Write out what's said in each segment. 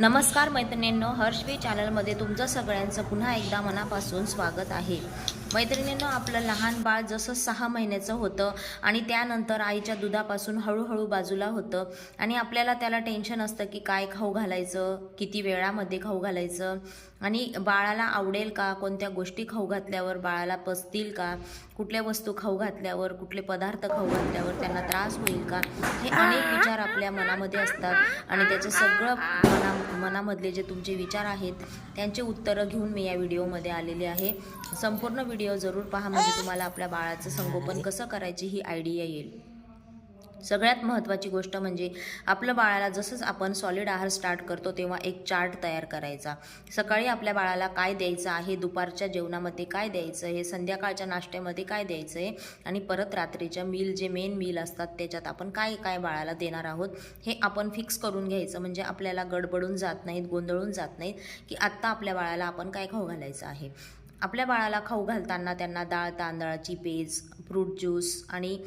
नमस्कार मैत्रिणींनो हर्षवी चॅनलमध्ये तुमचं सगळ्यांचं पुन्हा एकदा मनापासून स्वागत आहे. मैत्रिणींनो आपलं लहान बाळ जसं सहा महिन्याचं होतं आणि त्यानंतर आईच्या दुधापासून हळूहळू बाजूला होतं आणि आपल्याला त्याला टेन्शन असतं की काय खाऊ घालायचं किती वेळामध्ये खाऊ घालायचं. आणि बाळाला आवडेल का? कोणत्या गोष्टी खाऊ घातल्यावर बाळाला पचतील का? कुठल्या वस्तू खाऊ घातल्यावर कुठले पदार्थ खाऊ घातल्यावर त्यांना त्रास होईल का? हे अनेक विचार आपल्या मनामध्ये असतात आणि त्याचे सगळं मना मनामधले जे तुमचे विचार आहेत त्यांचे उत्तरं घेऊन मी या व्हिडिओमध्ये आलेले आहे. संपूर्ण व्हिडिओ जरूर पहा म्हणजे तुम्हाला आपल्या बाळाचं संगोपन कसं करायची ही आयडिया येईल. सगळ्यात महत्त्वाची गोष्ट म्हणजे आपलं बाळाला जसंच आपण सॉलिड आहार स्टार्ट करतो तेव्हा एक चार्ट तयार करायचा. सकाळी आपल्या बाळाला काय द्यायचं आहे दुपारच्या जेवणामध्ये काय द्यायचं आहे संध्याकाळच्या नाश्त्यामध्ये काय द्यायचं आहे आणि परत रात्रीच्या मील जे मेन मील असतात त्याच्यात आपण काय काय बाळाला देणार आहोत हे आपण फिक्स करून घ्यायचं. म्हणजे आपल्याला गडबडून जात नाहीत गोंधळून जात नाहीत की आत्ता आपल्या बाळाला आपण काय खाऊ घालायचं आहे. आपल्या बाळाला खाऊ घालताना त्यांना डाळ तांदळाची पेज फ्रूट ज्यूस आणि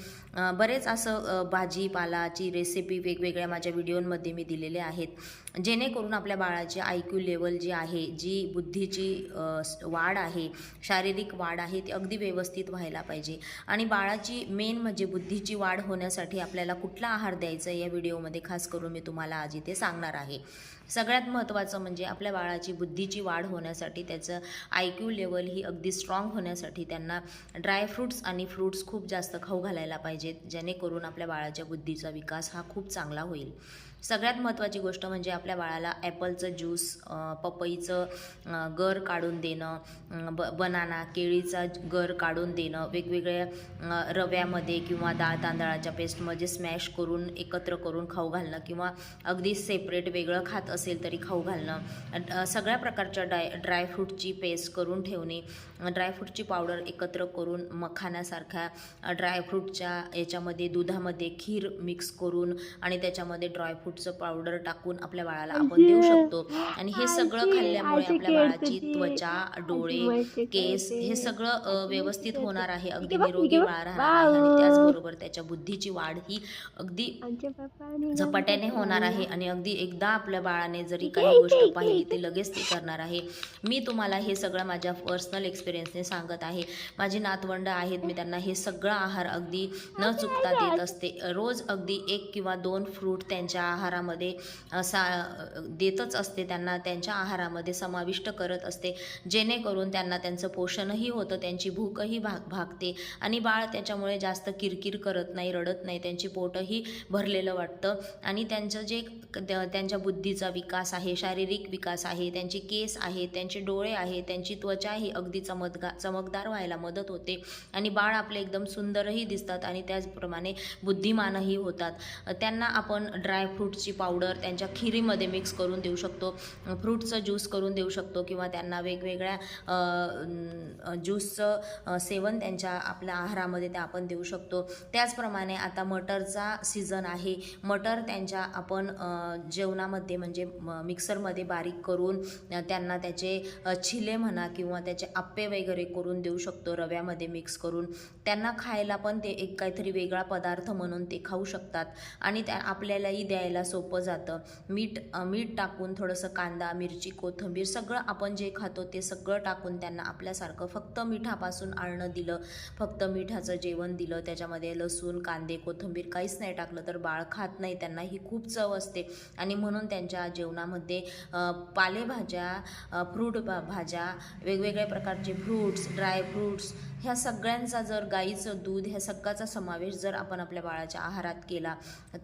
बरेच असं भाजीपालाची रेसिपी वेगवेगळ्या माझ्या व्हिडिओमध्ये मी दिलेले आहेत. जेणेकरून आपल्या बाळाची आय क्यू लेवल जी आहे जी बुद्धीची वाढ आहे शारीरिक वाढ आहे ती अगदी व्यवस्थित व्हायला पाहिजे. आणि बाळाची मेन म्हणजे बुद्धीची वाढ होण्यासाठी आपल्याला कुठला आहार द्यायचा या व्हिडिओमध्ये खास करून मी तुम्हाला आज इथे सांगणार आहे. सगळ्यात महत्त्वाचं म्हणजे आपल्या बाळाची बुद्धीची वाढ होण्यासाठी त्याचं आय क्यू लेवल ही अगदी स्ट्रॉंग होण्यासाठी त्यांना ड्रायफ्रूट्स आणि फ्रूट्स खूप जास्त खाऊ घालायला पाहिजेत जेणेकरून आपल्या बाळाच्या बुद्धीचा विकास हा खूप चांगला होईल. सगळ्यात महत्त्वाची गोष्ट म्हणजे आपल्या बाळाला ॲपलचं ज्यूस पपईचं गर काढून देणं ब बनाना केळीचा गर काढून देणं वेगवेगळ्या रव्यामध्ये किंवा डाळ तांदळाच्या पेस्टमध्ये स्मॅश करून एकत्र करून खाऊ घालणं किंवा अगदी सेपरेट वेगळं खात असेल तरी खाऊ घालणं. सगळ्या प्रकारच्या डाय ड्रायफ्रूटची पेस्ट करून ठेवणे ड्रायफ्रूटची पावडर एकत्र करून मखाण्यासारख्या ड्रायफ्रूटच्या याच्यामध्ये दुधामध्ये खीर मिक्स करून आणि त्याच्यामध्ये ड्रायफ्रूटचं पावडर टाकून आपल्या बाळाला आपण देऊ शकतो. आणि हे सगळं खाल्ल्यामुळे आपल्या बाळाची त्वचा डोळे केस हे सगळं व्यवस्थित होणार आहे. अगदी निरोगी बाळ राहणार आहे. आणि त्याचबरोबर त्याच्या बुद्धीची वाढ ही अगदी झपाट्याने होणार आहे. आणि अगदी एकदा आपल्या बाळाने जरी काही गोष्ट पाहिली ते लगेच ते करणार आहे. मी तुम्हाला हे सगळं माझ्या पर्सनल एक्सपिरियन्सने सांगत आहे. माझी नातवंड आहेत मी त्यांना हे सगळं आहार अगदी न चुकता देत असते. रोज अगदी एक किंवा दोन फ्रूट त्यांच्या आहारामध्ये सा देतच असते. त्यांना त्यांच्या आहारामध्ये समाविष्ट करत असते. जेणेकरून त्यांना त्यांचं पोषणही होतं त्यांची भूकही भाग भागते. आणि बाळ त्याच्यामुळे जास्त किरकिर करत नाही रडत नाही. त्यांची पोटही भरलेलं वाटतं. आणि त्यांचं जे त्यांच्या बुद्धीचा विकास आहे शारीरिक विकास आहे त्यांचे केस आहेत त्यांचे डोळे आहे त्यांची त्वचा ही अगदी चमकगा चमकदार व्हायला मदत होते. आणि बाळ आपले एकदम सुंदरही दिसतात आणि त्याचप्रमाणे बुद्धिमानही होतात. त्यांना आपण ड्रायफ्रूटची पावडर त्यांच्या खिरीमध्ये मिक्स करून देऊ शकतो. फ्रूटचं ज्यूस करून देऊ शकतो किंवा त्यांना वेगवेगळ्या ज्यूसचं सेवन त्यांच्या आपल्या आहारामध्ये ते आपण देऊ शकतो. त्याचप्रमाणे आता मटरचा सीझन आहे. मटर त्यांच्या आपण जेवणामध्ये म्हणजे म- मिक्सरमध्ये बारीक करून त्यांना त्याचे छिले म्हणा किंवा त्याचे आप्पे वगैरे करून देऊ शकतो रव्यामध्ये मिक्स करून. त्यांना खायला पण ते एक काहीतरी वेगळा पदार्थ म्हणून ते खाऊ शकतात. आणि त्या आपल्यालाही द्यायला सोपं जातं. मीठ मीठ टाकून थोडंसं कांदा मिरची कोथिंबीर सगळं आपण जे खातो ते सगळं टाकून त्यांना आपल्यासारखं फक्त मिठापासून आणणं दिलं. फक्त मिठाचं जेवण दिलं. त्याच्यामध्ये लसूण कांदे कोथिंबीर काहीच नाही टाकलं तर बाळ खात नाही. त्यांना ही खूप चव असते. आणि म्हणून त्यांच्या जेवणामध्ये पालेभाज्या फ्रूट भा भाज्या वेगवेगळ्या प्रकारचे फ्रूट्स ड्राय फ्रूट्स ह्या सगळ्यांचा जर गाईचं दूध ह्या सगळ्याचा समावेश जर आपण आपल्या बाळाच्या आहारात केला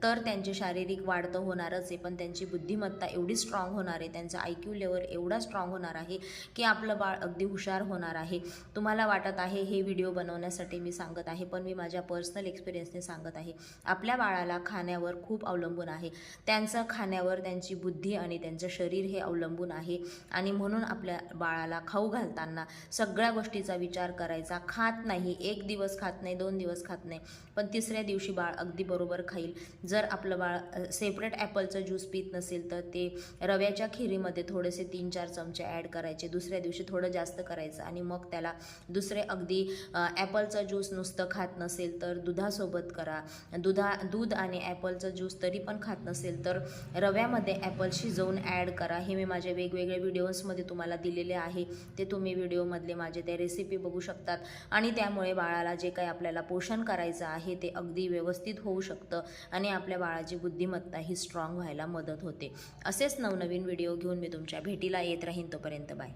तर त्यांची शारीरिक वाढ तर होणारच आहे पण त्यांची बुद्धिमत्ता एवढी स्ट्रॉंग होणार आहे त्यांचा आय क्यू लेवल एवढा स्ट्रॉंग होणार आहे की आपलं बाळ अगदी हुशार होणार आहे. तुम्हाला वाटत आहे हे व्हिडिओ बनवण्यासाठी मी सांगत आहे पण मी माझ्या पर्सनल एक्सपिरियन्सने सांगत आहे. आपल्या बाळाला खाण्यावर खूप अवलंबून आहे. त्यांचं खाण्यावर त्यांची बुद्धी आणि त्यांचं शरीर हे अवलंबून आहे. आणि म्हणून आपल्या बाळाला खाऊ करताना सगळ्या गोष्टीचा विचार करायचा. खात नाही. एक दिवस खात नाही दोन दिवस खात नाही. पण तिसऱ्या दिवशी बाळ अगदी बरोबर खाईल. जर आपलं बाळ सेपरेट ॲपलचं ज्यूस पित नसेल तर ते रव्याच्या खिरीमध्ये थोडेसे तीन चार चमचे ॲड करायचे. दुसऱ्या दिवशी थोडं जास्त करायचं आणि मग त्याला दुसरे अगदी ॲपलचं ज्यूस नुसतं खात नसेल तर दुधासोबत करा. दुधा दूध आणि ॲपलचं ज्यूस तरी पण खात नसेल तर रव्यामध्ये ॲपल शिजवून ॲड करा. हे मी माझ्या वेगवेगळे व्हिडिओजमध्ये तुम्हाला दिलेले आहे. ते तुम्ही व्हिडिओमधले माझे ते रेसिपी बघू शकतात. आणि त्यामुळे बाळाला जे काही आपल्याला पोषण करायचं आहे ते अगदी व्यवस्थित होऊ शकतं आणि आपल्या बाळाची बुद्धिमत्ता ही स्ट्रॉंग व्हायला मदत होते. असेच नवनवीन व्हिडिओ घेऊन मी तुमच्या भेटीला येत राहीन. तोपर्यंत बाय